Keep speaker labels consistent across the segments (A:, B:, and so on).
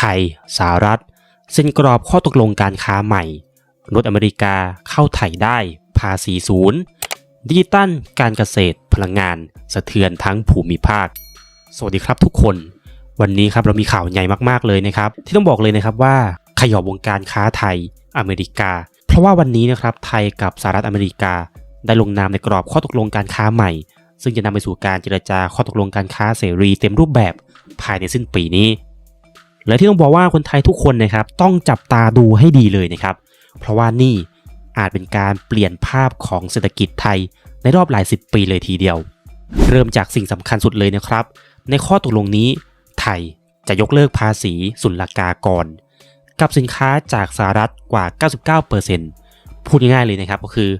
A: ไทย สหรัฐเซ็นกรอบข้อตกลงการค้าใหม่รถอเมริกาเข้าไทยได้ภาษีศูนย์ดิจิตัลการเกษตรพลังงาน สะเทือนทั้งภูมิภาค สวัสดีครับทุกคน วันนี้ครับเรามีข่าวใหญ่มากๆเลยนะครับ ที่ต้องบอกเลยนะครับว่าขยอบวงการค้าไทยอเมริกา เพราะว่าวันนี้นะครับไทยกับสหรัฐอเมริกา ได้ลงนามในกรอบข้อตกลงการค้าใหม่ ซึ่งจะนำไปสู่การเจรจาข้อตกลงการค้าเสรีเต็มรูปแบบภายในสิ้นปีนี้ และที่ต้องบอกว่าคนไทยทุกคนนะครับต้องจับตาดูให้ดีเลยนะครับ เพราะว่านี่อาจเป็นการเปลี่ยนภาพของเศรษฐกิจไทยในรอบหลายสิบปีเลยทีเดียว เริ่มจากสิ่งสำคัญสุดเลยนะครับ ในข้อตกลงนี้ ไทยจะยกเลิกภาษีศุลกากร กับสินค้าจากสหรัฐกว่า 99%พูดง่ายๆเลยนะครับก็คือ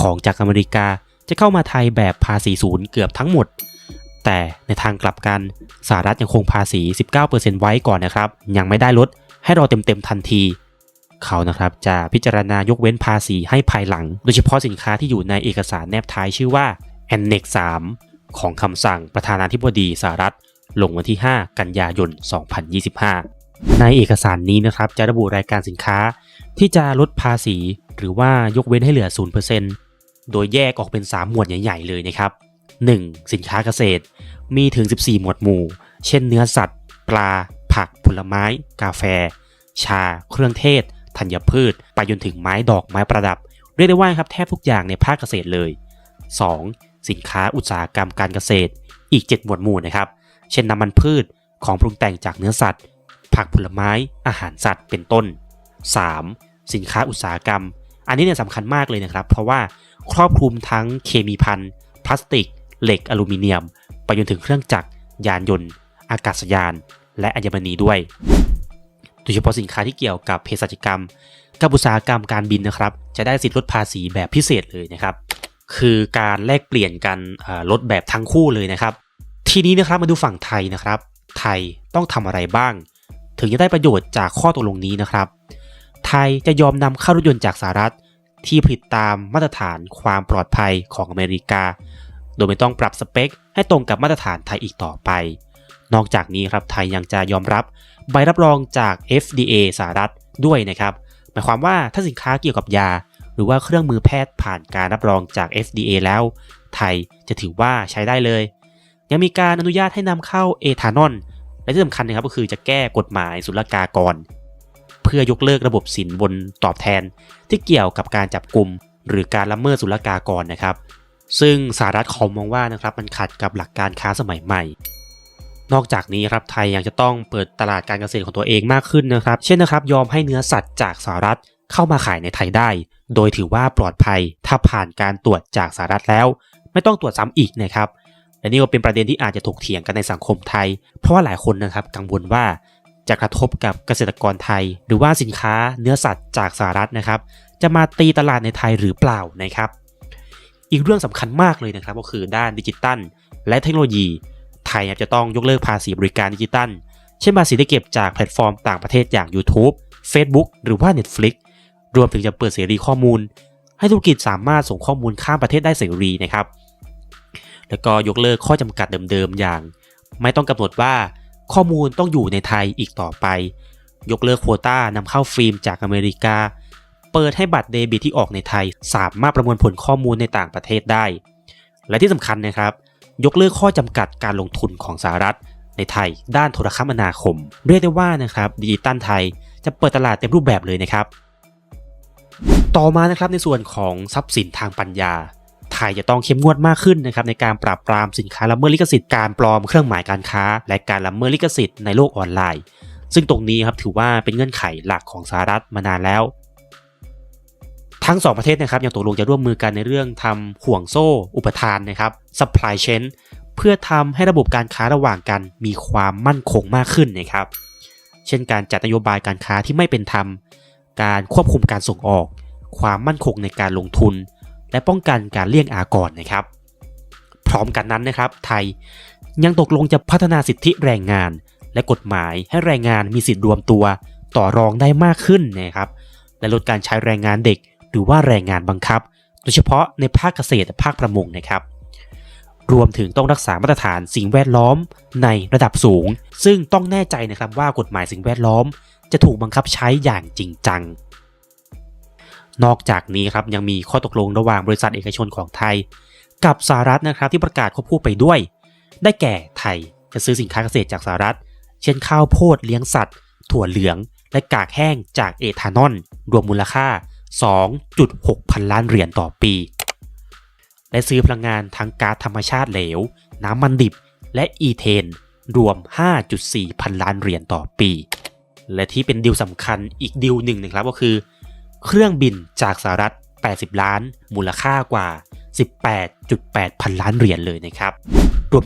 A: ของจากอเมริกาจะเข้ามาไทยแบบภาษีศูนย์เกือบทั้งหมด แต่ในทางกลับกันสหรัฐยังคงภาษี 19%ไว้ก่อนนะครับ ยังไม่ได้ลดให้รอเต็มๆทันที เขานะครับจะพิจารณายกเว้นภาษีให้ภายหลัง โดยเฉพาะสินค้าที่อยู่ในเอกสารแนบท้ายชื่อว่า Annex 3 ของคำสั่งประธานาธิบดีสหรัฐ ลงวันที่ 5 กันยายน 2025 ในเอกสารนี้นะครับจะระบุรายการสินค้าที่จะลดภาษี หรือว่ายกเว้นให้เหลือ 0%โดยแยกออกเป็น 3 หมวดใหญ่ ๆ เลยนะครับ 1. สินค้าเกษตร มีถึง 14 หมวดหมู่ เช่นเนื้อสัตว์ ปลา ผัก ผลไม้ กาแฟ ชา เครื่องเทศ ธัญพืช ไปจนถึงไม้ดอกไม้ประดับ เรียกได้ว่าครับแทบทุกอย่างในภาคเกษตรเลย 2. สินค้าอุตสาหกรรมการเกษตร อีก 7 หมวดหมู่นะครับ เช่นน้ำมันพืช ของปรุงแต่งจากเนื้อสัตว์ ผักผลไม้ อาหารสัตว์ เป็นต้น 3. สินค้าอุตสาหกรรม อันนี้เนี่ยสำคัญมากเลยนะครับ เพราะว่าครอบคลุมทั้งเคมีภัณฑ์พลาสติก เหล็กอลูมิเนียม ไปจนถึงเครื่องจักร ยานยนต์ อากาศยาน และอัญมณีด้วย โดยเฉพาะสินค้าที่เกี่ยวกับเภสัชกรรม กับอุตสาหกรรมการบินนะครับ จะได้สิทธิลดภาษีแบบพิเศษเลยนะครับ คือการแลกเปลี่ยนกันลดแบบทั้งคู่เลยนะครับ ทีนี้นะครับมาดูฝั่งไทยนะครับ ไทยต้องทำอะไรบ้าง ถึงจะได้ประโยชน์จากข้อตกลงนี้นะครับ ไทยจะยอมนำเข้ารถยนต์จากสหรัฐที่ผลิตตามมาตรฐานความปลอดภัยของอเมริกา โดยไม่ต้องปรับสเปค ให้ตรงกับมาตรฐานไทยอีกต่อไป นอกจากนี้ครับไทยยังจะยอมรับใบรับรองจาก FDA สหรัฐด้วยนะครับ หมายความว่าถ้าสินค้าเกี่ยวกับยา หรือว่าเครื่องมือแพทย์ผ่านการรับรองจาก FDA แล้ว ไทยจะถือว่าใช้ได้เลย ยังมีการอนุญาตให้นำเข้าเอทานอลและที่สำคัญนะครับก็คือจะแก้กฎหมายศุลกากร เพื่อยกเลิกระบบสินบนตอบแทน ที่เกี่ยวกับการจับกลุ่มหรือการละเมิดศุลกากรนะครับ ซึ่งสหรัฐเขามองว่านะครับมันขัดกับหลักการค้าสมัยใหม่ นอกจากนี้ครับไทยยังจะต้องเปิดตลาดการเกษตรของตัวเองมากขึ้นนะครับ เช่นนะครับยอมให้เนื้อสัตว์จากสหรัฐเข้ามาขายในไทยได้ โดยถือว่าปลอดภัยถ้าผ่านการตรวจจากสหรัฐแล้ว ไม่ต้องตรวจซ้ำอีกนะครับและนี่ก็เป็นประเด็นที่อาจจะถกเถียงกันในสังคมไทย เพราะว่าหลายคนนะครับกังวลว่าจะกระทบกับเกษตรกรไทย หรือว่าสินค้าเนื้อสัตว์จากสหรัฐนะครับ จะมาตีตลาดในไทยหรือเปล่านะครับ อีกเรื่องสำคัญมากเลยนะครับก็คือด้านดิจิตัลและเทคโนโลยี ไทยจะต้องยกเลิกภาษีบริการดิจิตัล เช่นภาษีที่เก็บจากแพลตฟอร์มต่างประเทศอย่าง YouTube Facebook หรือว่า Netflix รวมถึงจะเปิดเสรีข้อมูล ให้ธุรกิจสามารถส่งข้อมูลข้ามประเทศได้เสรีนะครับ แล้วก็ยกเลิกข้อจำกัดเดิมๆอย่าง ไม่ต้องกำหนดว่าข้อมูลต้องอยู่ในไทยอีกต่อไป ยกเลิกโควต้านำเข้าฟิล์มจากอเมริกา เปิดให้บัตรเดบิตที่ออกในไทย สามารถประมวลผลข้อมูลในต่างประเทศได้ และที่สำคัญนะครับ ยกเลิกข้อจำกัดการลงทุนของสหรัฐ ในไทย ด้านโทรคมนาคม เรียกได้ว่านะครับดิจิตัลไทยจะเปิดตลาดเต็มรูปแบบเลยนะครับ ต่อมานะครับในส่วนของทรัพย์สินทางปัญญา ไทยจะต้องเข้มงวดมากขึ้นนะครับในการปราบปรามสินค้าละเมิดลิขสิทธิ์การปลอมเครื่องหมายการค้า และการละเมิดลิขสิทธิ์ในโลกออนไลน์ซึ่งตรงนี้ครับถือว่าเป็นเงื่อนไขหลักของสหรัฐมานานแล้ว ทั้งสองประเทศนะครับยังตกลงจะร่วมมือกันในเรื่องทำห่วงโซ่ อุปทานนะครับ supply chain เพื่อทำให้ระบบการค้าระหว่างกันมีความมั่นคงมากขึ้นนะครับ เช่นการจัดนโยบายการค้าที่ไม่เป็นธรรม การควบคุมการส่งออก ความมั่นคงในการลงทุน และป้องกันการเลี่ยงอากรนะครับ พร้อมกันนั้นนะครับ ไทยยังตกลงจะพัฒนาสิทธิแรงงาน และกฎหมายให้แรงงานมีสิทธิรวมตัวต่อรองได้มากขึ้นนะครับ และลดการใช้แรงงานเด็ก หรือว่าแรงงานบังคับ โดยเฉพาะในภาคเกษตรและภาคประมงนะครับ รวมถึงต้องรักษามาตรฐานสิ่งแวดล้อมในระดับสูง ซึ่งต้องแน่ใจนะครับว่ากฎหมายสิ่งแวดล้อม จะถูกบังคับใช้อย่างจริงจัง นอกจากนี้ครับยังมีข้อตกลงระหว่างบริษัทเอกชนของไทย กับสหรัฐนะครับที่ประกาศควบคู่ไปด้วย ได้แก่ไทยจะซื้อสินค้าเกษตรจากสหรัฐ เช่นข้าวโพดเลี้ยงสัตว์ ถั่วเหลือง และกากแห้งจากเอทานอล รวมมูลค่า 2.6 พันล้านเหรียญต่อปี และซื้อพลังงานทั้งก๊าซธรรมชาติเหลว น้ำมันดิบ และอีเทน รวม 5.4 พันล้านเหรียญต่อปี และที่เป็นดีลสำคัญอีกดีลหนึ่งนะครับก็คือ เครื่องบินจากสหรัฐ 80 ล้าน มูลค่ากว่า 18.8 พันล้านเหรียญเลยนะครับ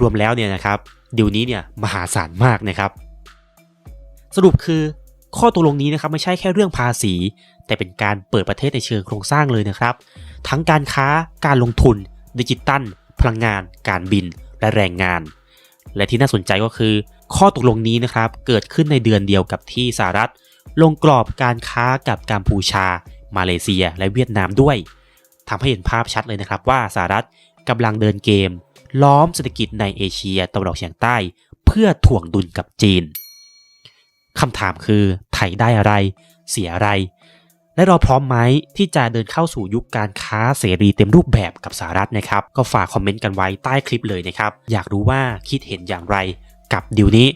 A: รวมๆแล้วเนี่ยนะครับดีลนี้เนี่ยมหาศาลมากนะครับ สรุปคือข้อตกลงนี้นะครับไม่ใช่แค่เรื่องภาษี แต่เป็นการเปิดประเทศในเชิงโครงสร้างเลยนะครับ ทั้งการค้าการลงทุน ดิจิตัล พลังงาน การบิน และแรงงาน และที่น่าสนใจก็คือ ข้อตกลงนี้นะครับเกิดขึ้นในเดือนเดียวกับที่สหรัฐ ลงกรอบการค้ากับกัมพูชา มาเลเซีย และเวียดนามด้วยทำให้เห็นภาพชัดเลยนะครับว่าสหรัฐกำลังเดินเกม ล้อมเศรษฐกิจในเอเชียตะวันออกเฉียงใต้ เพื่อถ่วงดุลกับจีนคำถามคือไทยได้อะไร เสียอะไร และเราพร้อมไหมที่จะเดินเข้าสู่ยุคการค้าเสรีเต็มรูปแบบกับสหรัฐนะครับ ก็ฝากคอมเมนต์กันไว้ใต้คลิปเลยนะครับ อยากรู้ว่าคิดเห็นอย่างไรกับดิวนี้